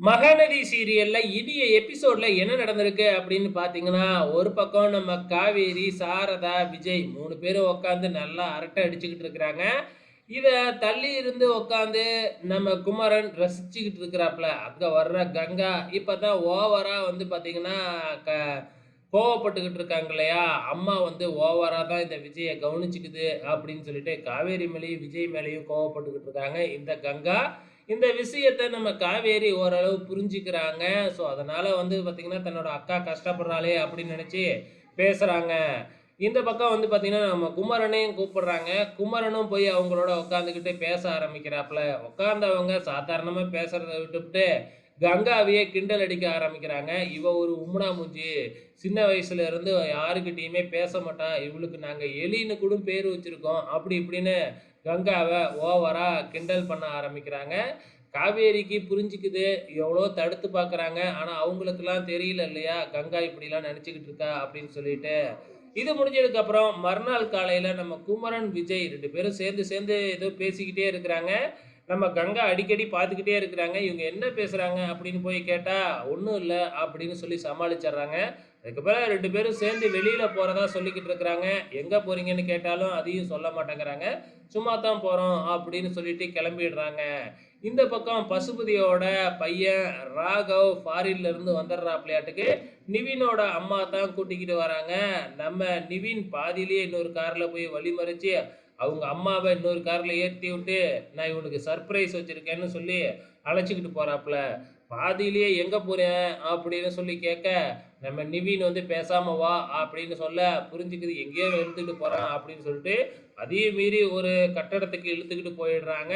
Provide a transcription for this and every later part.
மகாநதி சீரியல்ல இனிய எபிசோட்ல என்ன நடந்திருக்கு அப்படின்னு பாத்தீங்கன்னா ஒரு பக்கம் நம்ம காவேரி சாரதா விஜய் மூணு பேரும் உட்காந்து நல்லா அரட்டை அடிச்சுக்கிட்டு இருக்கிறாங்க. இதை தள்ளி இருந்து உட்காந்து நம்ம குமரன் ரசிச்சுக்கிட்டு இருக்கிறாப்புல. அங்க வர்ற கங்கா இப்பதான் ஓவரா வந்து பாத்தீங்கன்னா க கோவப்பட்டுக்கிட்டு இருக்காங்க இல்லையா? அம்மா வந்து ஓவரா தான் இந்த விஜயை கவனிச்சுக்குது அப்படின்னு சொல்லிட்டு காவேரி மேலேயும் விஜய் மேலேயும் கோவப்பட்டுக்கிட்டு இருக்காங்க இந்த கங்கா. இந்த விஷயத்த நம்ம காவேரி ஓரளவு புரிஞ்சுக்கிறாங்க. ஸோ அதனால் வந்து பார்த்திங்கன்னா தன்னோட அக்கா கஷ்டப்படுறாளே அப்படின்னு நினச்சி பேசுகிறாங்க இந்த பக்கம் வந்து பார்த்திங்கன்னா நம்ம குமரனையும் கூப்பிடுறாங்க. குமரனும் போய் அவங்களோட உட்காந்துக்கிட்டு பேச ஆரம்பிக்கிறாப்புல. உட்காந்தவங்க சாதாரணமாக பேசுகிறத விட்டுவிட்டு கங்காவையே கிண்டல் அடிக்க ஆரம்பிக்கிறாங்க. இவ ஒரு உம்னா மூஞ்சி சின்ன வயசுல இருந்து யாருக்கிட்டையுமே பேச மாட்டா. இவளுக்கு நாங்கள் எலின்னு கூட பேர் வச்சிருக்கோம். அப்படி இப்படின்னு கங்காவை ஓவரா கிண்டல் பண்ண ஆரம்பிக்கிறாங்க. காவேரிக்கு புரிஞ்சுக்குது. எவ்வளோ தடுத்து பார்க்குறாங்க. ஆனால் அவங்களுக்கெல்லாம் தெரியல இல்லையா? கங்கா இப்படிலாம் நினச்சிக்கிட்டு இருக்கா அப்படின்னு சொல்லிட்டு. இது முடிஞ்சதுக்கப்புறம் மறுநாள் காலையில் நம்ம குமரன் விஜய் ரெண்டு பேரும் சேர்ந்து சேர்ந்து ஏதோ பேசிக்கிட்டே இருக்கிறாங்க. நம்ம கங்கா அடிக்கடி பார்த்துக்கிட்டே இருக்கிறாங்க. இவங்க என்ன பேசுகிறாங்க அப்படின்னு போய் கேட்டால் ஒன்றும் இல்லை அப்படின்னு சொல்லி சமாளிச்சிடுறாங்க. அதுக்கப்புறம் ரெண்டு பேரும் சேர்ந்து வெளியில் போகிறதா சொல்லிக்கிட்டு இருக்கிறாங்க. எங்கே போகிறீங்கன்னு கேட்டாலும் அதையும் சொல்ல மாட்டேங்கிறாங்க. சும்மா தான் போகிறோம் அப்படின்னு சொல்லிட்டு கிளம்பிடுறாங்க. இந்த பக்கம் பசுபதியோட பையன் ராகவ் ஃபாரின்லேருந்து வந்துடுறா பிள்ளையாட்டுக்கு. நிவினோட அம்மா தான் கூட்டிக்கிட்டு வராங்க. நம்ம நிவின் பாதியிலேயே இன்னொரு காரில் போய் வழிமறிச்சு அவங்க அம்மாவை இன்னொரு காரில் ஏற்றி விட்டு நான் இவனுக்கு சர்ப்ரைஸ் வச்சுருக்கேன்னு சொல்லி அழைச்சிக்கிட்டு போகிறாப்புல பாதியிலேயே எங்கே போகிறேன் அப்படின்னு சொல்லி கேட்க நம்ம நிவின் வந்து பேசாம வா அப்படின்னு சொல்ல புரிஞ்சுக்குது. எங்கேயோ இழுத்துக்கிட்டு போகிறான் அப்படின்னு சொல்லிட்டு அதையும் மீறி ஒரு கட்டடத்துக்கு இழுத்துக்கிட்டு போயிடுறாங்க.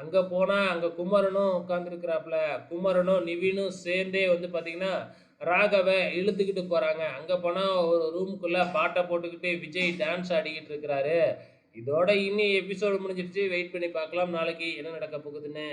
அங்கே போனால் அங்கே குமரனும் உட்காந்துருக்கிறாப்புல குமரனும் நிவினும் சேர்ந்தே வந்து பார்த்திங்கன்னா ராகவை இழுத்துக்கிட்டு போகிறாங்க அங்கே போனால் ஒரு ரூமுக்குள்ளே பாட்டை போட்டுக்கிட்டு விஜய் டான்ஸ் ஆடிக்கிட்டு இருக்கிறாரு. இதோட இன்னி எபிசோடு முடிஞ்சிருச்சு. வெயிட் பண்ணி பார்க்கலாம். நாளைக்கு என்ன நடக்க போகுதுன்னு.